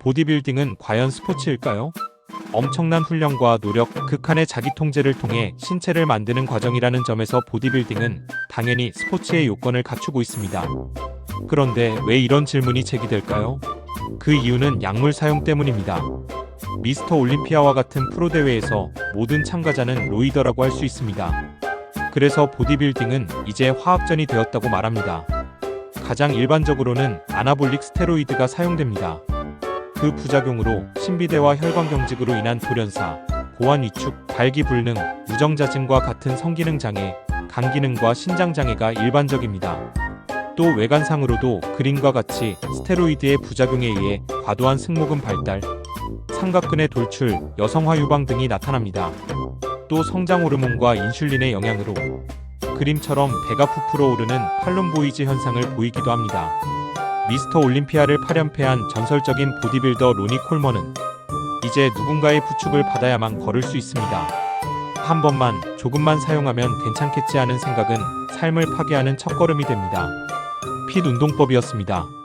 보디빌딩은 과연 스포츠일까요? 엄청난 훈련과 노력, 극한의 자기 통제를 통해 신체를 만드는 과정이라는 점에서 보디빌딩은 당연히 스포츠의 요건을 갖추고 있습니다. 그런데 왜 이런 질문이 제기될까요? 그 이유는 약물 사용 때문입니다. 미스터 올림피아와 같은 프로 대회에서 모든 참가자는 로이더라고 할 수 있습니다. 그래서 보디빌딩은 이제 화학전이 되었다고 말합니다. 가장 일반적으로는 아나볼릭 스테로이드가 사용됩니다. 그 부작용으로 신비대와 혈관경직으로 인한 돌연사, 고환 위축, 발기불능, 우정자증과 같은 성기능 장애, 간기능과 신장 장애가 일반적입니다. 또 외관상으로도 그림과 같이 스테로이드의 부작용에 의해 과도한 승모근 발달, 삼각근의 돌출, 여성화 유방 등이 나타납니다. 또 성장 호르몬과 인슐린의 영향으로 그림처럼 배가 부풀어 오르는 팔룸보이즈 현상을 보이기도 합니다. 미스터 올림피아를 8연패한 전설적인 보디빌더 로니 콜먼은 이제 누군가의 부축을 받아야만 걸을 수 있습니다. 한 번만 조금만 사용하면 괜찮겠지 하는 생각은 삶을 파괴하는 첫걸음이 됩니다. 핏 운동법이었습니다.